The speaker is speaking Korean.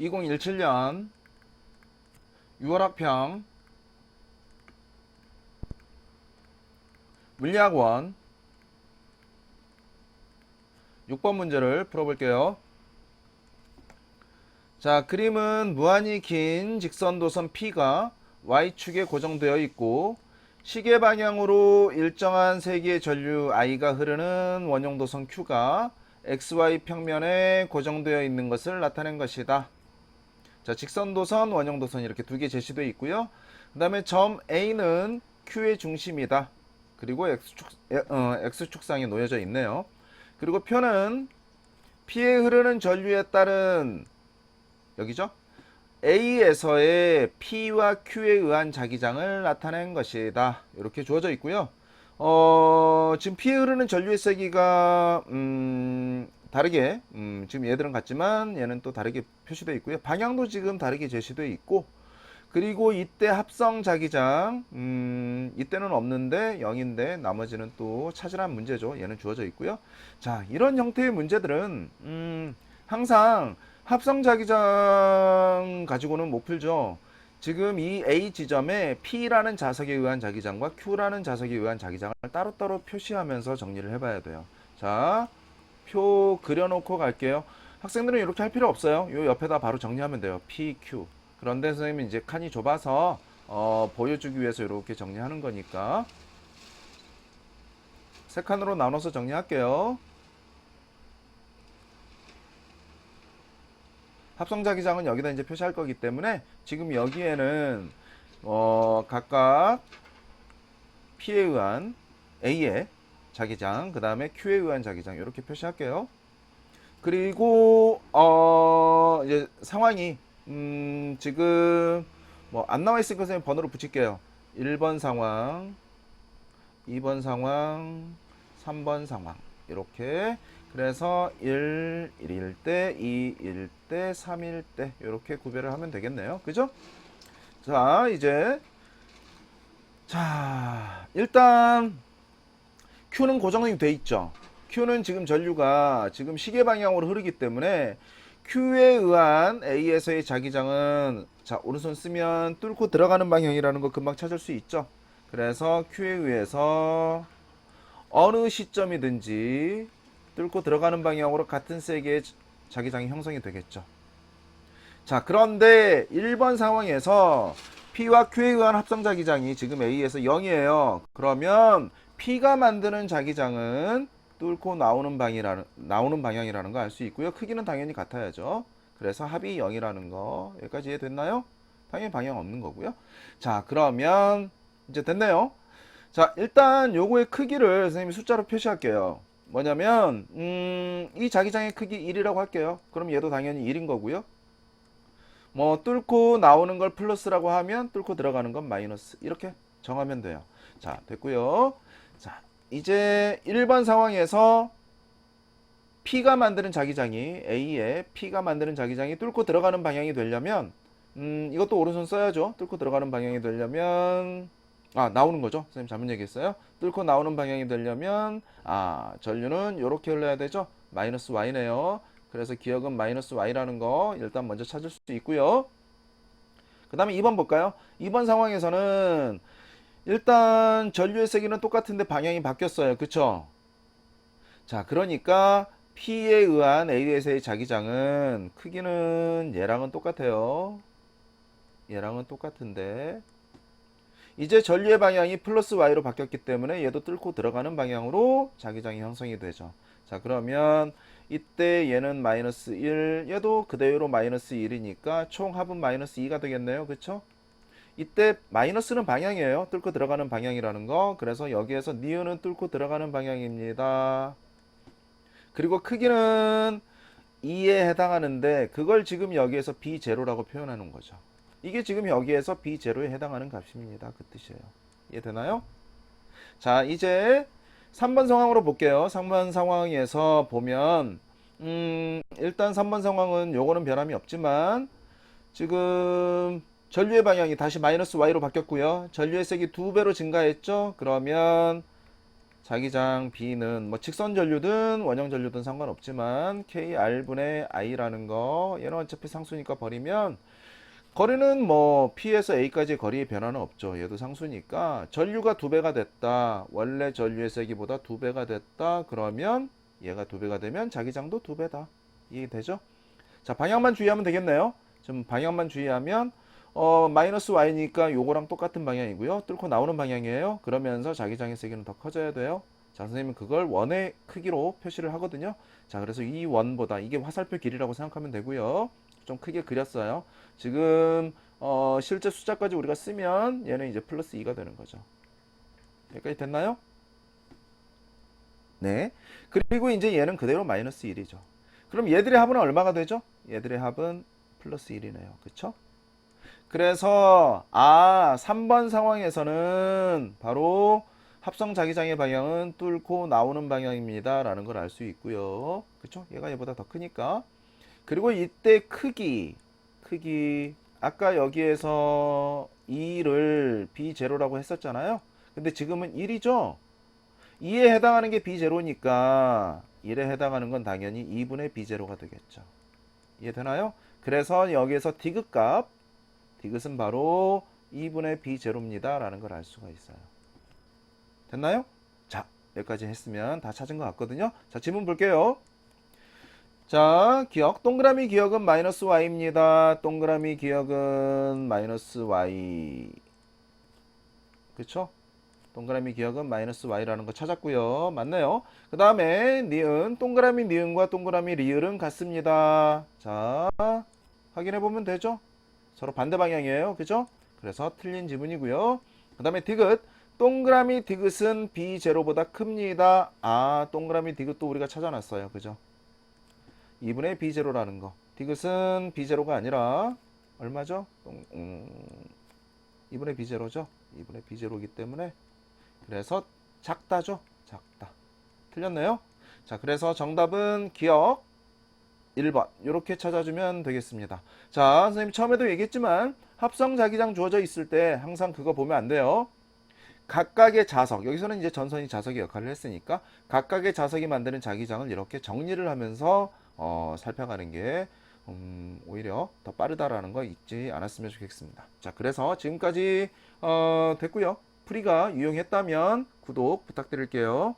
2017년 6월 학평 물리학원 6번 문제를 풀어볼게요. 자, 그림은 무한히 긴 직선 도선 P가 Y축에 고정되어 있고 시계 방향으로 일정한 세기의 전류 I가 흐르는 원형 도선 Q가 XY 평면에 고정되어 있는 것을 나타낸 것이다. 자, 직선 도선, 원형 도선 이렇게 두 개 제시되어 있고요. 그 다음에 점 A는 Q의 중심이다. 그리고 X축, 어, X축상에 놓여져 있네요. 그리고 표는 P에 흐르는 전류에 따른 여기죠? A에서의 P와 Q에 의한 자기장을 나타낸 것이다. 이렇게 주어져 있고요. 어, 지금 P에 흐르는 전류의 세기가 음, 다르게 음, 지금 얘들은 같지만 얘는 또 다르게 표시되어 있고요. 방향도 지금 다르게 제시되어 있고 그리고 이때 합성 자기장 음, 이때는 없는데 0인데 나머지는 또 찾으란 문제죠. 얘는 주어져 있고요. 자, 이런 형태의 문제들은 음, 항상 합성 자기장 가지고는 못 풀죠. 지금 이 A 지점에 P라는 자석에 의한 자기장과 Q라는 자석에 의한 자기장을 따로따로 표시하면서 정리를 해봐야 돼요. 자, 표 그려놓고 갈게요. 학생들은 이렇게 할 필요 없어요. 요 옆에다 바로 정리하면 돼요. P, Q. 그런데 선생님이 이제 칸이 좁아서 어, 보여주기 위해서 이렇게 정리하는 거니까 세 칸으로 나눠서 정리할게요. 합성자기장은 여기다 이제 표시할 거기 때문에 지금 여기에는 어, 각각 P에 의한 A의 자기장, 그 다음에 Q에 의한 자기장 이렇게 표시할게요. 그리고 어, 이제 상황이 음, 지금 뭐 안 나와 있으니까 번호를 붙일게요. 1번 상황, 2번 상황, 3번 상황 이렇게 그래서 1, 1일 때, 2, 1일 때, 3일 때 이렇게 구별을 하면 되겠네요. 그죠? 자, 이제 자, 일단 Q는 고정이 돼 있죠. Q는 지금 전류가 지금 시계 방향으로 흐르기 때문에 Q에 의한 A에서의 자기장은 자, 오른손 쓰면 뚫고 들어가는 방향이라는 거 금방 찾을 수 있죠. 그래서 Q에 의해서 어느 시점이든지 뚫고 들어가는 방향으로 같은 세기의 자기장이 형성이 되겠죠. 자, 그런데 1번 상황에서 P와 Q에 의한 합성 자기장이 지금 A에서 0이에요. 그러면 P가 만드는 자기장은 뚫고 나오는 방이라는 나오는 방향이라는 거 알 수 있고요. 크기는 당연히 같아야죠. 그래서 합이 0이라는 거 여기까지 이해됐나요? 당연히 방향 없는 거고요. 자, 그러면 이제 됐네요. 자, 일단 요거의 크기를 선생님이 숫자로 표시할게요. 뭐냐면 음, 이 자기장의 크기 1이라고 할게요. 그럼 얘도 당연히 1인 거고요. 뭐 뚫고 나오는 걸 플러스라고 하면 뚫고 들어가는 건 마이너스 이렇게 정하면 돼요. 자, 됐고요. 자, 이제 1번 상황에서 P가 만드는 자기장이 A에 P가 만드는 자기장이 뚫고 들어가는 방향이 되려면 음, 이것도 오른손 써야죠. 뚫고 들어가는 방향이 되려면 아, 나오는 거죠. 선생님 잘못 얘기했어요. 뚫고 나오는 방향이 되려면 아, 전류는 이렇게 흘러야 되죠. 마이너스 Y네요. 그래서 기억은 마이너스 Y라는 거 일단 먼저 찾을 수 있고요. 그 다음에 2번 볼까요? 2번 상황에서는 일단 전류의 세기는 똑같은데 방향이 바뀌었어요. 그쵸? 자, 그러니까 P에 의한 A에서의 자기장은 크기는 얘랑은 똑같아요. 얘랑은 똑같은데 이제 전류의 방향이 플러스 Y로 바뀌었기 때문에 얘도 뚫고 들어가는 방향으로 자기장이 형성이 되죠. 자, 그러면 이때 얘는 마이너스 1, 얘도 그대로 마이너스 1이니까 총 합은 마이너스 2가 되겠네요. 그쵸? 이때 마이너스는 방향이에요. 뚫고 들어가는 방향이라는 거. 그래서 여기에서 니은은 뚫고 들어가는 방향입니다. 그리고 크기는 2에 해당하는데 그걸 지금 여기에서 B0라고 표현하는 거죠. 이게 지금 여기에서 B0에 해당하는 값입니다. 그 뜻이에요. 이해되나요? 자, 이제 3번 상황으로 볼게요. 3번 상황에서 보면 음, 일단 3번 상황은 요거는 변함이 없지만 지금 전류의 방향이 다시 마이너스 Y로 바뀌었고요. 전류의 색이 두 배로 증가했죠. 그러면 자기장 B는 뭐 직선 전류든 원형 전류든 상관없지만 KR분의 I라는 거 얘는 어차피 상수니까 버리면 거리는 뭐 P에서 A까지의 거리의 변화는 없죠. 얘도 상수니까 전류가 두 배가 됐다. 원래 전류의 세기보다 두 배가 됐다. 그러면 얘가 두 배가 되면 자기장도 두 배다. 이해되죠? 자, 방향만 주의하면 되겠네요. 지금 방향만 주의하면 어, 마이너스 y니까 요거랑 똑같은 방향이고요. 뚫고 나오는 방향이에요. 그러면서 자기장의 세기는 더 커져야 돼요. 자, 선생님은 그걸 원의 크기로 표시를 하거든요. 자, 그래서 이 원보다 이게 화살표 길이라고 생각하면 되고요. 좀 크게 그렸어요. 지금 어, 실제 숫자까지 우리가 쓰면 얘는 이제 플러스 2가 되는 거죠. 여기까지 됐나요? 네. 그리고 이제 얘는 그대로 마이너스 1이죠. 그럼 얘들의 합은 얼마가 되죠? 얘들의 합은 플러스 1이네요. 그쵸? 그래서 아 3번 상황에서는 바로 합성 자기장의 방향은 뚫고 나오는 방향입니다 라는 걸 알 수 있고요. 그쵸? 얘가 얘보다 더 크니까. 그리고 이때 크기 크기. 아까 여기에서 2를 B0라고 했었잖아요. 근데 지금은 1이죠? 2에 해당하는 게 B0니까 1에 해당하는 건 당연히 2분의 B0가 되겠죠. 이해되나요? 그래서 여기에서 디귿값 디귿은 바로 2분의 b0입니다. 라는 걸 알 수가 있어요. 됐나요? 자, 여기까지 했으면 다 찾은 것 같거든요. 자, 지문 볼게요. 자, 기억. 동그라미 기억은 마이너스 y입니다. 동그라미 기억은 마이너스 y. 그쵸? 동그라미 기억은 마이너스 y라는 거 찾았고요. 맞네요. 그 다음에 니은, 동그라미 니은과 동그라미 리을은 같습니다. 자, 확인해 보면 되죠? 서로 반대 방향이에요. 그죠? 그래서 틀린 지문이고요. 그 다음에 디귿. 동그라미 디귿은 B0보다 큽니다. 아, 동그라미 디귿도 우리가 찾아놨어요. 그죠? 2분의 B0라는 거. 디귿은 B0가 아니라 얼마죠? 동, 음, 2분의 B0죠? 2분의 B0이기 때문에 그래서 작다죠? 작다. 틀렸네요? 자, 그래서 정답은 기억 1번 이렇게 찾아주면 되겠습니다. 자, 선생님 처음에도 얘기했지만 합성 자기장 주어져 있을 때 항상 그거 보면 안 돼요. 각각의 자석 여기서는 이제 전선이 자석의 역할을 했으니까 각각의 자석이 만드는 자기장을 이렇게 정리를 하면서 어, 살펴가는 게 음, 오히려 더 빠르다라는 거 잊지 않았으면 좋겠습니다. 자, 그래서 지금까지 어, 됐고요. 풀이가 유용했다면 구독 부탁드릴게요.